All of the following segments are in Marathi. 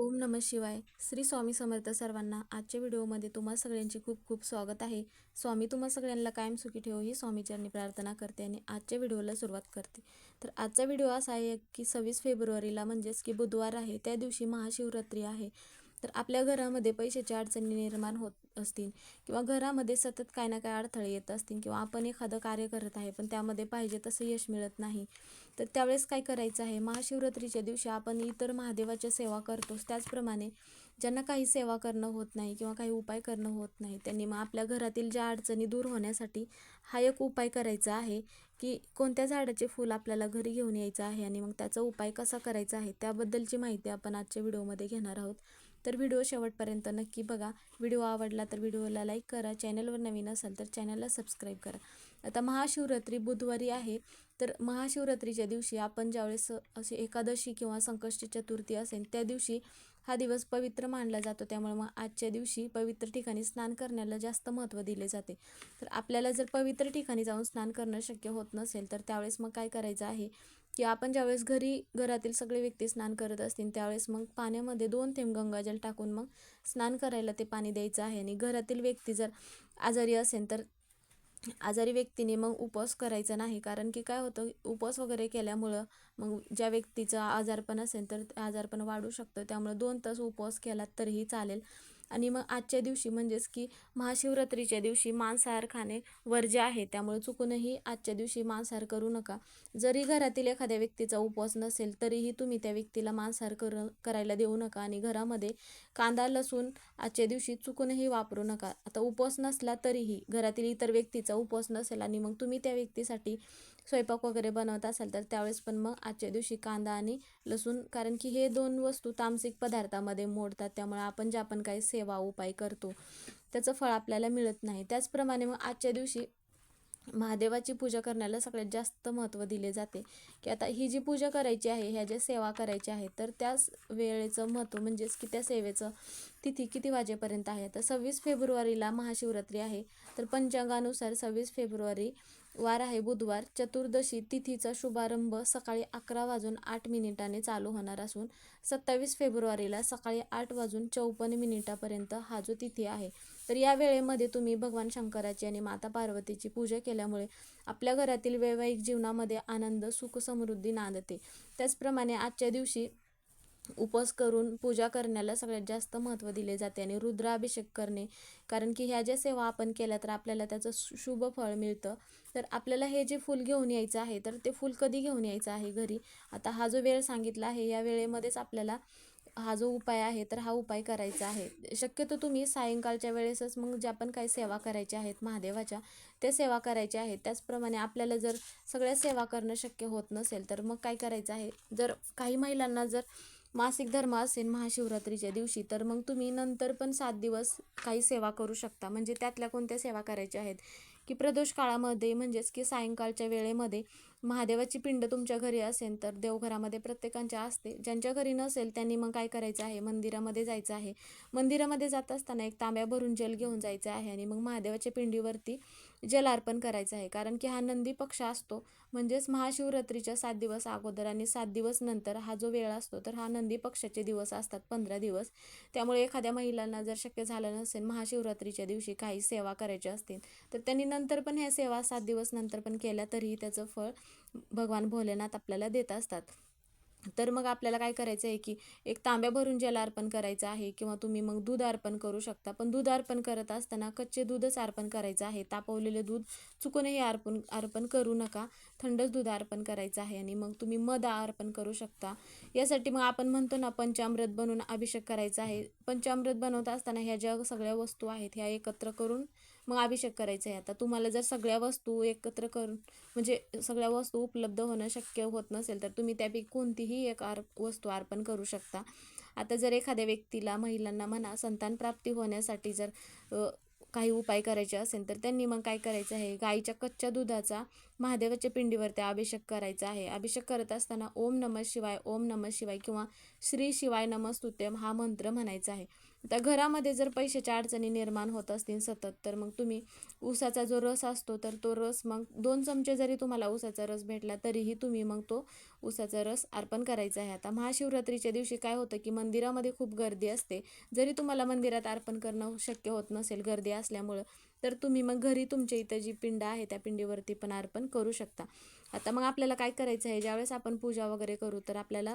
ओम नम शिवाय. श्री स्वामी समर्थ सर्वांना आजच्या व्हिडिओमध्ये तुम्हा सगळ्यांचे खूप खूप स्वागत आहे. स्वामी तुम्हा सगळ्यांना कायम सुखी ठेवो ही स्वामीचरणी प्रार्थना करते आणि आजच्या व्हिडिओला सुरुवात करते. तर आजचा व्हिडिओ असा आहे की सव्वीस फेब्रुवारीला म्हणजेच की बुधवार आहे. त्या दिवशी महाशिवरात्री आहे. तर आपल्या घरामध्ये पैशाची अडचणी निर्माण होत असतील किंवा घरामध्ये सतत काय ना काय अडथळे येत असतील किंवा आपण एखादं कार्य करत आहे पण त्यामध्ये पाहिजे तसं यश मिळत नाही तर त्यावेळेस काय करायचं आहे? महाशिवरात्रीच्या दिवशी आपण इतर महादेवाच्या सेवा करतोच. त्याचप्रमाणे ज्यांना काही सेवा करणं होत नाही किंवा काही उपाय करणं होत नाही त्यांनी मग आपल्या घरातील ज्या अडचणी दूर होण्यासाठी हा एक उपाय करायचा आहे की कोणत्या झाडाचे फूल आपल्याला घरी घेऊन यायचं आहे आणि मग त्याचा उपाय कसा करायचा आहे त्याबद्दलची माहिती आपण आजच्या व्हिडिओमध्ये घेणार आहोत. तर व्हिडिओ शेवटपर्यंत नक्की बघा. व्हिडिओ आवडला तर व्हिडिओला लाईक करा. चॅनलवर नवीन असाल तर चॅनलला सबस्क्राईब करा. आता महाशिवरात्री बुधवारी आहे. तर महाशिवरात्रीच्या दिवशी आपण ज्यावेळेस अशी एकादशी किंवा संकष्टी चतुर्थी असेल त्या दिवशी हा दिवस पवित्र मानला जातो. त्यामुळे मग आजच्या दिवशी पवित्र ठिकाणी स्नान करण्याला जास्त महत्त्व दिले जाते. तर आपल्याला जर पवित्र ठिकाणी जाऊन स्नान करणं शक्य होत नसेल तर त्यावेळेस मग काय करायचं आहे? की आपण ज्यावेळेस घरी घरातील सगळे व्यक्ती स्नान करत असतील त्यावेळेस मग पाण्यामध्ये दोन थेंब गंगाजल टाकून मग स्नान करायला ते पाणी द्यायचं आहे. आणि घरातील व्यक्ती जर आजारी असेल तर आजारी व्यक्तीने मग उपवास करायचा नाही. कारण की काय होतं उपवास वगैरे केल्यामुळं मग ज्या व्यक्तीचा आजारपण असेल तर आजारपण वाढू शकतं. त्यामुळे दोन तास उपवास केला तरीही चालेल. आणि मग आजच्या दिवशी म्हणजेच की महाशिवरात्रीच्या दिवशी मांसाहार खाणे वर्ज्य आहे. त्यामुळे चुकूनही आजच्या दिवशी मांसाहार करू नका. जरी घरातील एखाद्या व्यक्तीचा उपवास नसेल तरीही तुम्ही त्या व्यक्तीला मांसाहार कर करायला देऊ नका आणि घरामध्ये कांदा लसूण आजच्या दिवशी चुकूनही वापरू नका. आता उपवास नसला तरीही घरातील इतर व्यक्तीचा उपवास नसेल आणि मग तुम्ही त्या व्यक्तीसाठी स्वयंपाक वगैरे बनवत असाल तर त्यावेळेस पण मग आजच्या दिवशी कांदा आणि लसूण कारण की हे दोन वस्तू तामसिक पदार्थामध्ये मोडतात त्यामुळे आपण ज्या आपण काही सेवा उपाय करतो त्याचं फळ आपल्याला मिळत नाही. त्याचप्रमाणे मग आजच्या दिवशी महादेवाची पूजा करण्याला सगळ्यात जास्त महत्त्व दिले जाते. की आता ही जी पूजा करायची आहे ह्या ज्या सेवा करायची आहे तर त्याच वेळेचं महत्त्व म्हणजेच की त्या सेवेचं तिथी किती वाजेपर्यंत आहे? तर सव्वीस फेब्रुवारीला महाशिवरात्री आहे. तर पंचांगानुसार सव्वीस फेब्रुवारी वार आहे बुधवार. चतुर्दशी तिथीचा शुभारंभ सकाळी अकरा वाजून आठ मिनिटाने चालू होणार असून सत्तावीस फेब्रुवारीला सकाळी आठ वाजून चौपन्न मिनिटापर्यंत हा जो तिथी आहे तर या वेळेमध्ये तुम्ही भगवान शंकराची आणि माता पार्वतीची पूजा केल्यामुळे आपल्या घरातील वैवाहिक जीवनामध्ये आनंद सुख समृद्धी नांदते. त्याचप्रमाणे आजच्या दिवशी उपवास करून पूजा करण्याला सगळ्यात जास्त महत्त्व दिले जाते आणि रुद्राभिषेक करणे. कारण की ह्या ज्या सेवा आपण केल्या तर आपल्याला त्याचं शुभ फळ मिळतं. तर आपल्याला हे जे फूल घेऊन यायचं आहे तर ते फूल कधी घेऊन यायचं आहे घरी? आता हा जो वेळ सांगितला आहे या वेळेमध्येच आपल्याला हा जो उपाय आहे तर हा उपाय करायचा आहे. शक्यतो तुम्ही सायंकाळच्या वेळेसच मग ज्या पण काही सेवा करायच्या आहेत महादेवाच्या त्या सेवा करायच्या आहेत. त्याचप्रमाणे आपल्याला जर सगळ्या सेवा करणं शक्य होत नसेल तर मग काय करायचं आहे? जर काही महिलांना जर मासिक धर्म असेल महाशिवरात्रीच्या दिवशी तर मग तुम्ही नंतर पण सात दिवस काही सेवा करू शकता. म्हणजे त्यातल्या कोणत्या सेवा करायच्या आहेत? की प्रदोष काळामध्ये म्हणजेच की सायंकाळच्या वेळेमध्ये महादेवाची पिंड तुमच्या घरी असेल तर देवघरामध्ये प्रत्येकांच्या असते. ज्यांच्या घरी नसेल त्यांनी मग काय करायचं आहे? मंदिरामध्ये जायचं आहे. मंदिरामध्ये जात असताना एक तांब्या भरून जल घेऊन जायचं आहे आणि मग महादेवाच्या पिंडीवरती जल अर्पण करायचं आहे. कारण की हा नंदी पक्ष असतो. म्हणजेच महाशिवरात्रीच्या सात दिवस अगोदर आणि सात दिवस नंतर हा जो वेळ असतो तर हा नंदी पक्षाचे दिवस असतात पंधरा दिवस. त्यामुळे एखाद्या महिलांना जर शक्य झालं नसेल महाशिवरात्रीच्या दिवशी काही सेवा करायची असतील तर त्यांनी नंतर पण ह्या सेवा सात दिवस नंतर पण केल्या तरीही त्याचं फळ भगवान भोलेनाथ आपल्याला देत असतात. तर मग आपल्याला काय करायचं आहे की एक तांब्या भरून ज्याला अर्पण करायचं आहे किंवा तुम्ही मग दूध अर्पण करू शकता. पण दूध अर्पण करत असताना कच्चे दूधच अर्पण करायचं आहे. तापवलेले दूध चुकूनही अर्पण अर्पण करू नका. थंडच दूध अर्पण करायचं आहे आणि मग तुम्ही मध अर्पण करू शकता. यासाठी मग आपण म्हणतो ना पंचामृत बनवून अभिषेक करायचा आहे. पंचामृत बनवत असताना ह्या ज्या सगळ्या वस्तू आहेत ह्या एकत्र करून मग अभिषेक करायचा आहे आता. तुम्हाला जर सगळ्या वस्तू एकत्र करून म्हणजे सगळ्या वस्तू उपलब्ध होणं शक्य होत नसेल तर तुम्ही त्यापैकी कोणतीही एक आर वस्तू अर्पण करू शकता. आता जर एखाद्या व्यक्तीला महिलांना म्हणा संतान प्राप्ती होण्यासाठी जर काही उपाय करायचे असेल तर त्यांनी मग काय करायचं आहे? गाईच्या कच्च्या दुधाचा महादेवाच्या पिंडीवरती अभिषेक करायचा आहे. अभिषेक करत असताना ओम नमः शिवाय ओम नमः शिवाय किंवा श्री शिवाय नमस्तुत्यम हा मंत्र म्हणायचा आहे. आता घरामध्ये जर पैशाच्या अडचणी निर्माण होत असतील सतत तर मग तुम्ही ऊसाचा जो रस असतो तर तो रस मग दोन चमचे जरी तुम्हाला ऊसाचा रस भेटला तरीही तुम्ही मग तो ऊसाचा रस अर्पण करायचा आहे. आता महाशिवरात्रीच्या दिवशी काय होतं की मंदिरामध्ये खूप गर्दी असते. जरी तुम्हाला मंदिरात अर्पण करणं शक्य होत नसेल गर्दी असल्यामुळं तर तुम्ही मग घरी तुमच्या इथं जी पिंड आहे त्या पिंडीवरती पण अर्पण करू शकता. आता मग आपल्याला काय करायचं आहे ज्यावेळेस आपण पूजा वगैरे करू तर आपल्याला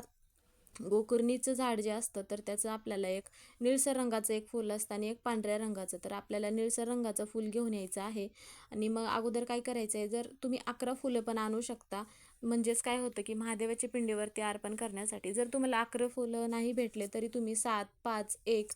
गोकुर्णीचं झाड जे असतं तर त्याचं आपल्याला एक निळसर रंगाचं एक फूल असतं आणि एक पांढऱ्या रंगाचं. तर आपल्याला निळसर रंगाचं फूल घेऊन यायचं आहे. आणि मग अगोदर काय करायचं आहे जर तुम्ही अकरा फुलं पण आणू शकता म्हणजेच काय होतं की महादेवाच्या पिंडीवरती अर्पण करण्यासाठी जर तुम्हाला अकरा फुलं नाही भेटले तरी तुम्ही सात पाच एक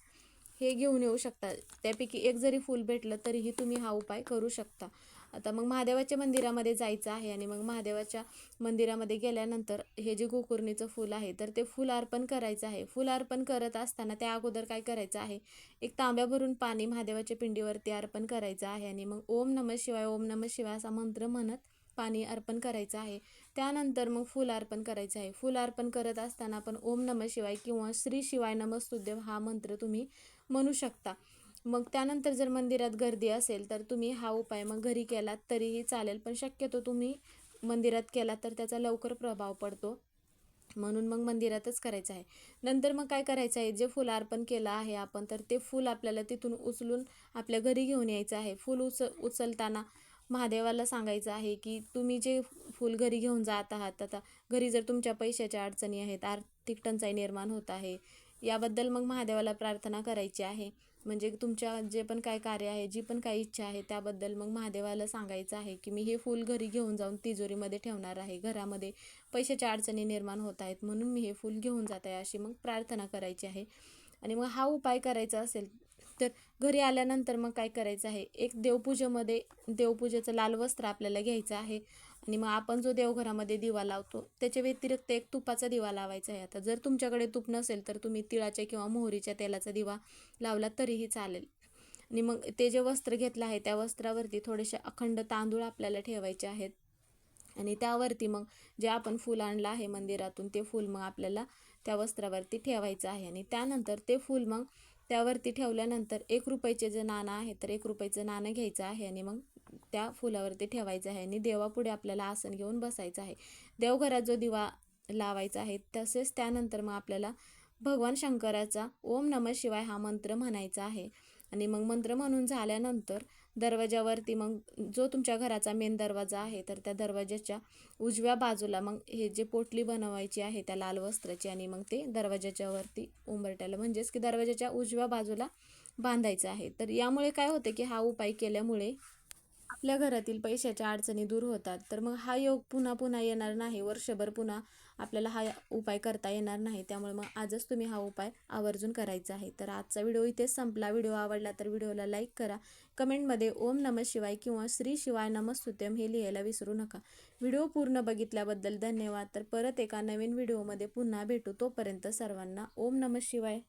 हे घेऊन येऊ शकता. त्यापैकी एक जरी फूल भेटलं तरीही तुम्ही हा उपाय करू शकता. आता मग महादेवाच्या मंदिरामध्ये जायचं आहे आणि मग महादेवाच्या मंदिरामध्ये गेल्यानंतर हे जे गोकुर्णीचं फूल आहे तर ते फूल अर्पण करायचं आहे. फूल अर्पण करत असताना त्या अगोदर काय करायचं आहे? एक तांब्या भरून पाणी महादेवाच्या पिंडीवरती अर्पण करायचं आहे आणि मग ओम नम शिवाय ओम नम शिवाय असा मंत्र म्हणत पाणी अर्पण करायचं आहे. त्यानंतर मग फूल अर्पण करायचं आहे. फूल अर्पण करत असताना आपण ओम नम शिवाय किंवा श्री शिवाय नमस्तुदेव हा मंत्र तुम्ही म्हणू शकता. मग त्यानंतर जर मंदिरात गर्दी असेल तर तुम्ही हा उपाय मग घरी केलात तरीही चालेल. पण शक्यतो तुम्ही मंदिरात केलात तर त्याचा लवकर प्रभाव पडतो. म्हणून मग मंदिरातच करायचं आहे. नंतर मग काय करायचं आहे? जे फुल अर्पण केलं आहे आपण तर ते फूल आपल्याला तिथून उचलून आपल्या घरी घेऊन यायचं आहे. फूल उच उचलताना महादेवाला सांगायचं आहे की तुम्ही जे फूल घरी घेऊन जात आहात आता घरी जर तुमच्या पैशाच्या अडचणी आहेत आर्थिक टंचाई निर्माण होत आहे याबद्दल मग महादेवाला प्रार्थना करायची आहे. म्हणजे तुमच्या जे पण काय कार्य आहे जी पण काही इच्छा आहे त्याबद्दल मग महादेवाला सांगायचं आहे की मी हे फूल घरी घेऊन जाऊन तिजोरीमध्ये ठेवणार आहे. घरामध्ये पैशाच्या अडचणी निर्माण होत आहेत म्हणून मी हे फूल घेऊन जात आहे अशी मग प्रार्थना करायची आहे. आणि मग हा उपाय करायचा असेल तर घरी आल्यानंतर मग काय करायचं आहे? एक देवपूजेमध्ये देवपूजेचं लाल वस्त्र आपल्याला घ्यायचं आहे. आणि मग आपण जो देवघरामध्ये दिवा लावतो त्याच्या व्यतिरिक्त एक तुपाचा दिवा लावायचा आहे. आता जर तुमच्याकडे तूप नसेल तर तुम्ही तिळाच्या किंवा मोहरीच्या तेलाचा दिवा लावला तरीही चालेल. आणि मग ते जे वस्त्र घेतलं आहे त्या वस्त्रावरती थोडेसे अखंड तांदूळ आपल्याला ठेवायचे आहेत. आणि त्यावरती मग जे आपण फूल आणलं आहे मंदिरातून ते फूल मग आपल्याला त्या वस्त्रावरती ठेवायचं आहे. आणि त्यानंतर ते फूल मग त्यावरती ठेवल्यानंतर एक रुपयाचे जे नाणं आहे तर एक रुपयाचं नाणं घ्यायचं आहे आणि मग त्या फुलावरती ठेवायचं आहे आणि देवापुढे आपल्याला आसन घेऊन बसायचं आहे. देवघरात जो दिवा लावायचा आहे तसेच त्यानंतर मग आपल्याला भगवान शंकराचा ओम नमः शिवाय हा मंत्र म्हणायचा आहे. आणि मग मंत्र म्हणून झाल्यानंतर दरवाजावरती मग जो तुमच्या घराचा मेन दरवाजा आहे तर त्या दरवाजाच्या उजव्या बाजूला मग हे जे पोटली बनवायची आहे त्या लाल वस्त्राची आणि मग ते दरवाजाच्या वरती उंबरट्याला म्हणजेच की दरवाजाच्या उजव्या बाजूला बांधायचं आहे. तर यामुळे काय होते की हा उपाय केल्यामुळे आपल्या घरातील पैशाच्या अडचणी दूर होतात. तर मग हा योग पुन्हा पुन्हा येणार नाही. वर्षभर पुन्हा आपल्याला हा उपाय करता येणार नाही. त्यामुळे मग आजच तुम्ही हा उपाय आवर्जून करायचा आहे. तर आजचा व्हिडिओ इथेच संपला. व्हिडिओ आवडला तर व्हिडिओला लाईक करा. कमेंटमध्ये ओम नम शिवाय किंवा श्री शिवाय नमस्तुत्यम हे लिहायला विसरू नका. व्हिडिओ पूर्ण बघितल्याबद्दल धन्यवाद. तर परत एका नवीन व्हिडिओमध्ये पुन्हा भेटू. तोपर्यंत सर्वांना ओम नम शिवाय.